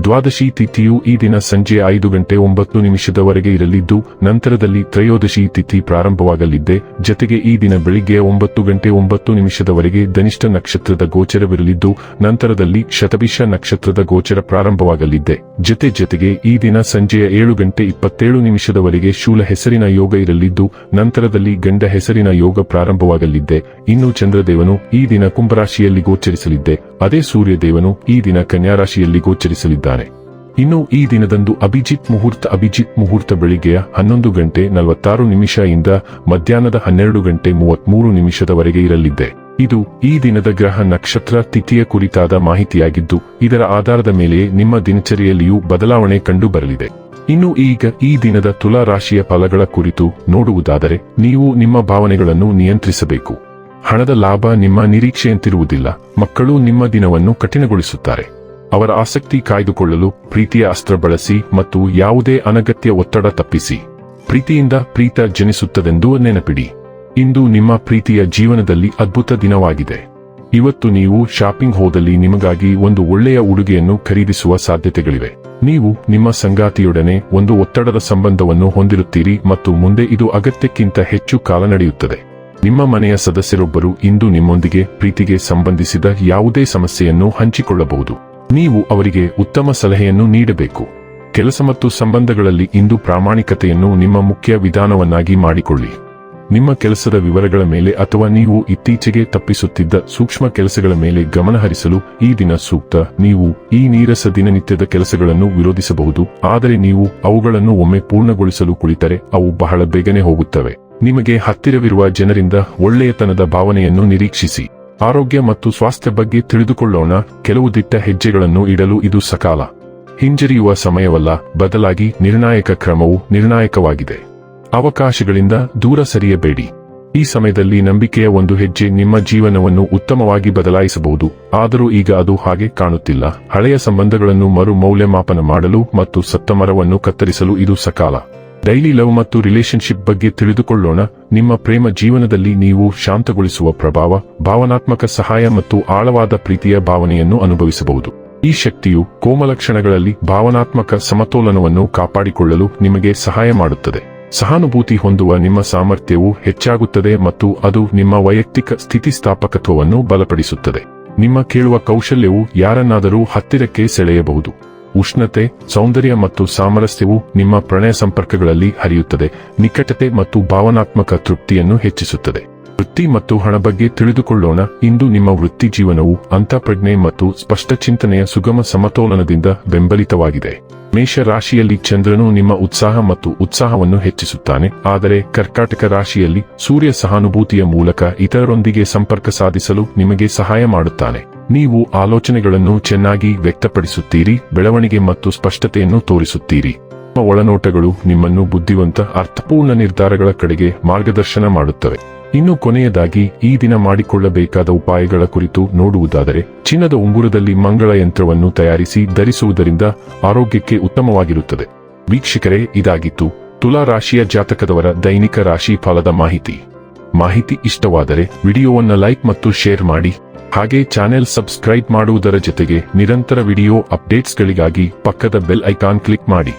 ದ್ವಾದಶಿ ತಿಥಿಯು ಈ ದಿನ ಸಂಜೆ ಐದು ಗಂಟೆ ಒಂಬತ್ತು ನಿಮಿಷದವರೆಗೆ ಇರಲಿದ್ದು, ನಂತರದಲ್ಲಿ ತ್ರಯೋದಶಿ ತಿಥಿ ಪ್ರಾರಂಭವಾಗಲಿದ್ದೆ. ಜತೆಗೆ ಈ ದಿನ ಬೆಳಿಗ್ಗೆ ಒಂಬತ್ತು ಗಂಟೆ ಒಂಬತ್ತು ನಿಮಿಷದವರೆಗೆ ಧನಿಷ್ಠ ನಕ್ಷತ್ರದ ಗೋಚರವಿರಲಿದ್ದು, ನಂತರದಲ್ಲಿ ಶತಭಿಷ ನಕ್ಷತ್ರದ ಗೋಚರ ಪ್ರಾರಂಭವಾಗಲಿದ್ದೆ. ಜತೆ ಜತೆಗೆ ಈ ದಿನ ಸಂಜೆಯ ಏಳು ಗಂಟೆ ಇಪ್ಪತ್ತೇಳು ನಿಮಿಷದವರೆಗೆ ಶೂಲ ಹೆಸರಿನ ಯೋಗ ಇರಲಿದ್ದು, ನಂತರದಲ್ಲಿ ಗಂಡ ಹೆಸರಿನ ಯೋಗ ಪ್ರಾರಂಭವಾಗಲಿದ್ದೆ. ಇನ್ನು ಚಂದ್ರದೇವನು ಈ ದಿನ ಕುಂಭರಾಶಿಯಲ್ಲಿ ಗೋಚರಿಸಲಿದ್ದೆ. ಅದೇ ಸೂರ್ಯದೇವನು ಈ ದಿನ ಕನ್ಯಾ ರಾಶಿಯಲ್ಲಿ ಇನ್ನು ಈ ದಿನದಂದು ಅಭಿಜಿತ್ ಮುಹೂರ್ತ ಅಭಿಜಿತ್ ಮುಹೂರ್ತ ಬೆಳಿಗ್ಗೆಯ ಹನ್ನೊಂದು ಗಂಟೆ ನಲವತ್ತಾರು ನಿಮಿಷ ಇಂದ ಮಧ್ಯಾಹ್ನದ ಹನ್ನೆರಡು ಗಂಟೆ ಮೂವತ್ಮೂರು ನಿಮಿಷದವರೆಗೆ ಇರಲಿದೆ ಇದು ಈ ದಿನದ ಗ್ರಹ ನಕ್ಷತ್ರ ತಿಥಿಯ ಕುರಿತಾದ ಮಾಹಿತಿಯಾಗಿದ್ದು, ಇದರ ಆಧಾರದ ಮೇಲೆ ನಿಮ್ಮ ದಿನಚರಿಯಲ್ಲಿಯೂ ಬದಲಾವಣೆ ಕಂಡು ಬರಲಿದೆ ಇನ್ನು ಈಗ ಈ ದಿನದ ತುಲಾ ರಾಶಿಯ ಫಲಗಳ ಕುರಿತು ನೋಡುವುದಾದರೆ, ನೀವು ನಿಮ್ಮ ಭಾವನೆಗಳನ್ನು ನಿಯಂತ್ರಿಸಬೇಕು. ಹಣದ ಲಾಭ ನಿಮ್ಮ ನಿರೀಕ್ಷೆಯಂತಿರುವುದಿಲ್ಲ. ಮಕ್ಕಳು ನಿಮ್ಮ ದಿನವನ್ನು ಕಠಿಣಗೊಳಿಸುತ್ತಾರೆ. ಅವರ ಆಸಕ್ತಿ ಕಾಯ್ದುಕೊಳ್ಳಲು ಪ್ರೀತಿಯ ಅಸ್ತ್ರ ಬಳಸಿ ಮತ್ತು ಯಾವುದೇ ಅನಗತ್ಯ ಒತ್ತಡ ತಪ್ಪಿಸಿ. ಪ್ರೀತಿಯಿಂದ ಪ್ರೀತ ಜನಿಸುತ್ತದೆಂದು ನೆನಪಿಡಿ. ಇಂದು ನಿಮ್ಮ ಪ್ರೀತಿಯ ಜೀವನದಲ್ಲಿ ಅದ್ಭುತ ದಿನವಾಗಿದೆ. ಇವತ್ತು ನೀವು ಶಾಪಿಂಗ್ ಹೋದಲ್ಲಿ ನಿಮಗಾಗಿ ಒಂದು ಒಳ್ಳೆಯ ಉಡುಗೆಯನ್ನು ಖರೀದಿಸುವ ಸಾಧ್ಯತೆಗಳಿವೆ. ನೀವು ನಿಮ್ಮ ಸಂಗಾತಿಯೊಡನೆ ಒಂದು ಒತ್ತಡದ ಸಂಬಂಧವನ್ನು ಹೊಂದಿರುತ್ತೀರಿ ಮತ್ತು ಮುಂದೆ ಇದು ಅಗತ್ಯಕ್ಕಿಂತ ಹೆಚ್ಚು ಕಾಲ ನಡೆಯುತ್ತದೆ. ನಿಮ್ಮ ಮನೆಯ ಸದಸ್ಯರೊಬ್ಬರು ಇಂದು ನಿಮ್ಮೊಂದಿಗೆ ಪ್ರೀತಿಗೆ ಸಂಬಂಧಿಸಿದ ಯಾವುದೇ ಸಮಸ್ಯೆಯನ್ನು ಹಂಚಿಕೊಳ್ಳಬಹುದು. ನೀವು ಅವರಿಗೆ ಉತ್ತಮ ಸಲಹೆಯನ್ನು ನೀಡಬೇಕು. ಕೆಲಸ ಮತ್ತು ಸಂಬಂಧಗಳಲ್ಲಿ ಇಂದು ಪ್ರಾಮಾಣಿಕತೆಯನ್ನು ನಿಮ್ಮ ಮುಖ್ಯ ವಿಧಾನವನ್ನಾಗಿ ಮಾಡಿಕೊಳ್ಳಿ. ನಿಮ್ಮ ಕೆಲಸದ ವಿವರಗಳ ಮೇಲೆ ಅಥವಾ ನೀವು ಇತ್ತೀಚೆಗೆ ತಪ್ಪಿಸುತ್ತಿದ್ದ ಸೂಕ್ಷ್ಮ ಕೆಲಸಗಳ ಮೇಲೆ ಗಮನಹರಿಸಲು ಈ ದಿನ ಸೂಕ್ತ. ನೀವು ಈ ನೀರಸ ದಿನನಿತ್ಯದ ಕೆಲಸಗಳನ್ನು ವಿರೋಧಿಸಬಹುದು, ಆದರೆ ನೀವು ಅವುಗಳನ್ನು ಒಮ್ಮೆ ಪೂರ್ಣಗೊಳಿಸಲು ಕುಳಿತರೆ ಅವು ಬಹಳ ಬೇಗನೆ ಹೋಗುತ್ತವೆ. ನಿಮಗೆ ಹತ್ತಿರವಿರುವ ಜನರಿಂದ ಒಳ್ಳೆಯತನದ ಭಾವನೆಯನ್ನು ನಿರೀಕ್ಷಿಸಿ. ಆರೋಗ್ಯ ಮತ್ತು ಸ್ವಾಸ್ಥ್ಯ ಬಗ್ಗೆ ತಿಳಿದುಕೊಳ್ಳೋಣ. ಕೆಲವು ದಿಟ್ಟ ಹೆಜ್ಜೆಗಳನ್ನು ಇಡಲು ಇದು ಸಕಾಲ. ಹಿಂಜರಿಯುವ ಸಮಯವಲ್ಲ, ಬದಲಾಗಿ ನಿರ್ಣಾಯಕ ಕ್ರಮವು ನಿರ್ಣಾಯಕವಾಗಿದೆ. ಅವಕಾಶಗಳಿಂದ ದೂರ ಸರಿಯಬೇಡಿ. ಈ ಸಮಯದಲ್ಲಿ ನಂಬಿಕೆಯ ಒಂದು ಹೆಜ್ಜೆ ನಿಮ್ಮ ಜೀವನವನ್ನು ಉತ್ತಮವಾಗಿ ಬದಲಾಯಿಸಬಹುದು. ಆದರೂ ಈಗ ಅದು ಹಾಗೆ ಕಾಣುತ್ತಿಲ್ಲ. ಹಳೆಯ ಸಂಬಂಧಗಳನ್ನು ಮರು ಮೌಲ್ಯಮಾಪನ ಮಾಡಲು ಮತ್ತು ಸತ್ತ ಮರವನ್ನು ಕತ್ತರಿಸಲು ಇದು ಸಕಾಲ. ಡೈಲಿ ಲವ್ ಮತ್ತು ರಿಲೇಶನ್ಶಿಪ್ ಬಗ್ಗೆ ತಿಳಿದುಕೊಳ್ಳೋಣ. ನಿಮ್ಮ ಪ್ರೇಮ ಜೀವನದಲ್ಲಿ ನೀವು ಶಾಂತಗೊಳಿಸುವ ಪ್ರಭಾವ, ಭಾವನಾತ್ಮಕ ಸಹಾಯ ಮತ್ತು ಆಳವಾದ ಪ್ರೀತಿಯ ಭಾವನೆಯನ್ನು ಅನುಭವಿಸಬಹುದು. ಈ ಶಕ್ತಿಯು ಕೋಮಲಕ್ಷಣಗಳಲ್ಲಿ ಭಾವನಾತ್ಮಕ ಸಮತೋಲನವನ್ನು ಕಾಪಾಡಿಕೊಳ್ಳಲು ನಿಮಗೆ ಸಹಾಯ ಮಾಡುತ್ತದೆ. ಸಹಾನುಭೂತಿ ಹೊಂದುವ ನಿಮ್ಮ ಸಾಮರ್ಥ್ಯವು ಹೆಚ್ಚಾಗುತ್ತದೆ ಮತ್ತು ಅದು ನಿಮ್ಮ ವೈಯಕ್ತಿಕ ಸ್ಥಿತಿಸ್ಥಾಪಕತ್ವವನ್ನು ಬಲಪಡಿಸುತ್ತದೆ. ನಿಮ್ಮ ಕೇಳುವ ಕೌಶಲ್ಯವು ಯಾರನ್ನಾದರೂ ಹತ್ತಿರಕ್ಕೆ ಸೆಳೆಯಬಹುದು. ಉಷ್ಣತೆ, ಸೌಂದರ್ಯ ಮತ್ತು ಸಾಮರಸ್ಯವು ನಿಮ್ಮ ಪ್ರಣಯ ಸಂಪರ್ಕಗಳಲ್ಲಿ ಹರಿಯುತ್ತದೆ, ನಿಕಟತೆ ಮತ್ತು ಭಾವನಾತ್ಮಕ ತೃಪ್ತಿಯನ್ನು ಹೆಚ್ಚಿಸುತ್ತದೆ. ವೃತ್ತಿ ಮತ್ತು ಹಣ ಬಗ್ಗೆ ತಿಳಿದುಕೊಳ್ಳೋಣ, ಇಂದು ನಿಮ್ಮ ವೃತ್ತಿ ಜೀವನವು ಅಂತಃಪ್ರಜ್ಞೆ ಮತ್ತು ಸ್ಪಷ್ಟ ಚಿಂತನೆಯ ಸುಗಮ ಸಮತೋಲನದಿಂದ ಬೆಂಬಲಿತವಾಗಿದೆ. ಮೇಷ ರಾಶಿಯಲ್ಲಿ ಚಂದ್ರನು ನಿಮ್ಮ ಉತ್ಸಾಹ ಮತ್ತು ಉತ್ಸಾಹವನ್ನು ಹೆಚ್ಚಿಸುತ್ತಾನೆ. ಆದರೆ ಕರ್ಕಾಟಕ ರಾಶಿಯಲ್ಲಿ ಸೂರ್ಯ ಸಹಾನುಭೂತಿಯ ಮೂಲಕ ಇತರರೊಂದಿಗೆ ಸಂಪರ್ಕ ಸಾಧಿಸಲು ನಿಮಗೆ ಸಹಾಯ ಮಾಡುತ್ತಾನೆ. ನೀವು ಆಲೋಚನೆಗಳನ್ನು ಚೆನ್ನಾಗಿ ವ್ಯಕ್ತಪಡಿಸುತ್ತೀರಿ, ಬೆಳವಣಿಗೆ ಮತ್ತು ಸ್ಪಷ್ಟತೆಯನ್ನು ತೋರಿಸುತ್ತೀರಿ. ಒಳನೋಟಗಳು ನಿಮ್ಮನ್ನು ಬುದ್ಧಿವಂತ, ಅರ್ಥಪೂರ್ಣ ನಿರ್ಧಾರಗಳ ಕಡೆಗೆ ಮಾರ್ಗದರ್ಶನ ಮಾಡುತ್ತವೆ. ಇನ್ನು ಕೊನೆಯದಾಗಿ, ಈ ದಿನ ಮಾಡಿಕೊಳ್ಳಬೇಕಾದ ಉಪಾಯಗಳ ಕುರಿತು ನೋಡುವುದಾದರೆ, ಚಿನ್ನದ ಉಂಗುರದಲ್ಲಿ ಮಂಗಳ ಯಂತ್ರವನ್ನು ತಯಾರಿಸಿ ಧರಿಸುವುದರಿಂದ ಆರೋಗ್ಯಕ್ಕೆ ಉತ್ತಮವಾಗಿರುತ್ತದೆ. ವೀಕ್ಷಕರೇ, ಇದಾಗಿತ್ತು ತುಲಾ ರಾಶಿಯ ಜಾತಕದವರ ದೈನಿಕ ರಾಶಿ ಫಲದ ಮಾಹಿತಿ. ಮಾಹಿತಿ ಇಷ್ಟವಾದರೆ, ವಿಡಿಯೋವನ್ನು ಲೈಕ್ ಮತ್ತು ಶೇರ್ ಮಾಡಿ. ಹಾಗೆ ಚಾನೆಲ್ ಸಬ್ಸ್ಕ್ರೈಬ್ ಮಾಡುವುದರ ಜೊತೆಗೆ ನಿರಂತರ ವಿಡಿಯೋ ಅಪ್ಡೇಟ್ಸ್ಗಳಿಗಾಗಿ ಪಕ್ಕದ ಬೆಲ್ ಐಕಾನ್ ಕ್ಲಿಕ್ ಮಾಡಿ.